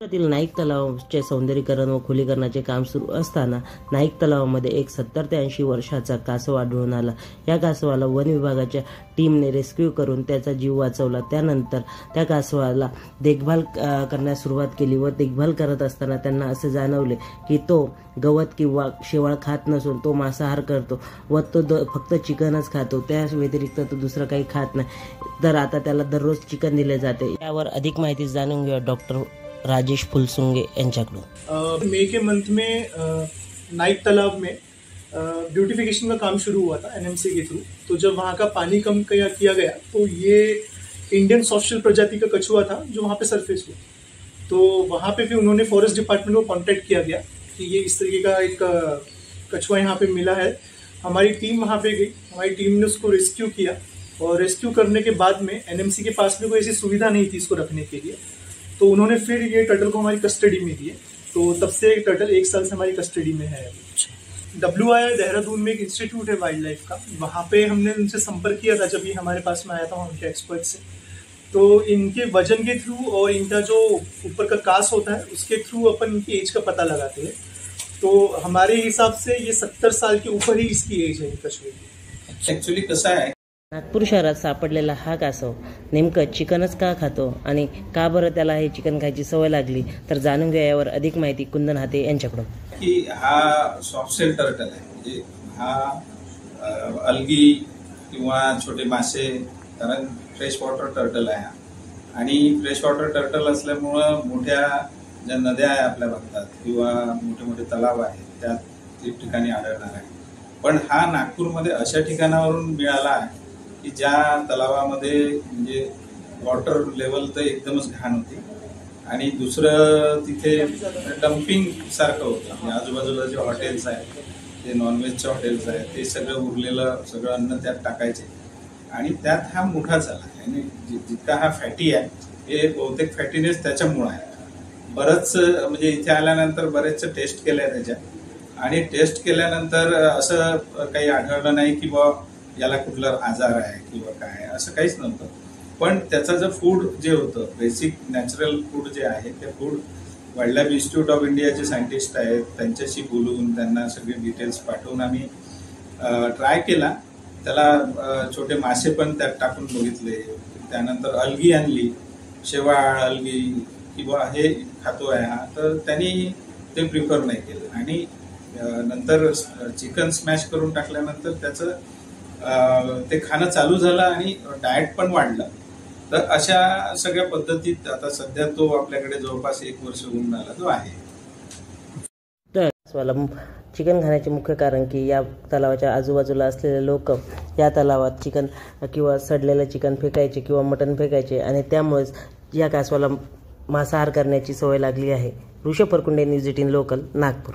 नागपुरातील नाईक तलावाचे सौंदर्यीकरण व खुलीकरणाचे काम सुरू असताना नाईक तलावामध्ये एक सत्तर ते ऐंशी वर्षाचा कासव आढळून आला. या कासवाला वन विभागाच्या टीमने रेस्क्यू करून त्याचा जीव वाचवला. त्यानंतर त्या कासवाला देखभाल करण्यास सुरुवात केली व देखभाल करत असताना त्यांना असे जाणवले की तो गवत किंवा शेवाळ खात नसून तो मांसाहार करतो व तो द फक्त चिकनच खातो. त्या व्यतिरिक्त तो दुसरं काही खात नाही. तर आता त्याला दररोज चिकन दिले जाते. यावर अधिक माहिती जाणून घेऊया डॉक्टर राजेश फुलसुंगे यांच्याकडून मई के मंथ में नाइट तालाब में ब्यूटिफिकेशन का काम शुरू हुआ था एनएमसी के थ्रू तो जब वहाँ का पानी कम किया किया गया तो ये इंडियन सॉफ्टशेल प्रजाति का कछुआ था जो वहाँ पे सरफेस हुआ. तो वहाँ पे भी उन्होंने फॉरेस्ट डिपार्टमेंट को कांटेक्ट किया गया कि ये इस तरीके का एक कछुआ यहाँ पे मिला है. हमारी टीम वहाँ पे गई, हमारी टीम ने उसको रेस्क्यू किया और रेस्क्यू करने के बाद में एनएमसी के पास में कोई ऐसी सुविधा नहीं थी इसको रखने के लिए. तो उन्होंने फिर ये टर्टल को हमारी कस्टडी में दिए। तो तब से टर्टल एक साल से हमारी कस्टडी में है। डब्ल्यू आई देहरादून में एक इंस्टीट्यूट है वाइल्ड लाइफ का। वहाँ पे हमने उनसे संपर्क किया था जब ये हमारे पास में आया था उनके एक्सपर्ट से। तो इनके वज़न के थ्रू और इनका जो ऊपर का कास होता है, उसके थ्रू अपन इनकी एज का पता लगाते हैं। तो हमारे हिसाब से ये सत्तर साल के ऊपर ही इसकी एज है कछुए की ऍक्च्युली कसं आहे नागपूर शहरात सापडलेला हा कासव नेमकं चिकनच का खातो आणि का बरं त्याला हे चिकन खायची सवय लागली तर जाणून घ्या यावर अधिक माहिती कुंदन हाते यांच्याकडून. की हा सॉफ्टसेल टर्टल आहे. म्हणजे हा अलगी किंवा छोटे मासे कारण फ्रेश वॉटर टर्टल आहे हा. आणि फ्रेश वॉटर टर्टल असल्यामुळं मोठ्या ज्या नद्या आहे आपल्या भारतात किंवा मोठे मोठे तलाव आहेत त्या ठिकाणी आढळणार आहे. पण हा नागपूरमध्ये अशा ठिकाणावरून मिळाला आहे की ज्या तलावामध्ये म्हणजे वॉटर लेवल तर एकदमच घाण होती. आणि दुसरं तिथे डम्पिंग सारखं होतं. म्हणजे आजूबाजूला जे हॉटेल्स आहेत ते नॉनव्हेजचे हॉटेल्स आहेत ते सगळं उरलेलं सगळं अन्न त्यात टाकायचे. आणि त्यात हा मोठा झाला. आणि जितका हा फॅटी आहे हे बहुतेक फॅटीनेस त्याच्यामुळे आहे. बरंच म्हणजे इथे आल्यानंतर बरेचसं टेस्ट केलं आहे त्याच्या आणि टेस्ट केल्यानंतर असं काही आढळलं नाही की बा याला कुठला आजार आहे किंवा काय असं काहीच नव्हतं. पण त्याचं जे फूड जे होतं बेसिक नॅचरल फूड जे आहे ते food wildlife institute of इंडियाचे सायंटिस्ट आहेत त्यांच्याशी बोलून त्यांना सगळे डिटेल्स पाठवून आम्ही ट्राय केला. त्याला छोटे मासे पण त्यात टाकून बघितले. त्यानंतर अलगी आणली. शेवाळ अलगी किंवा हे खातो आहे हा. तर त्यांनी ते प्रिफर नाही केलं. आणि नंतर चिकन स्मॅश करून टाकल्यानंतर त्याचं ते खाणं चालू झालं आणि डाएट पण वाढलं. तर अशा सगळ्या पद्धतीत आता सध्या तो आपल्याकडे जवळपास एक वर्ष होऊन आला तो आहे. तर कासवाला चिकन खाण्याचे मुख्य कारण की या तलावाच्या आजूबाजूला असलेले लोक या तलावात चिकन किंवा सडलेलं चिकन फेकायचे किंवा मटण फेकायचे आणि त्यामुळेच या कासवाला मांसाहार करण्याची सवय लागली आहे. Rishabh Parkunde news eighteen local Nagpur.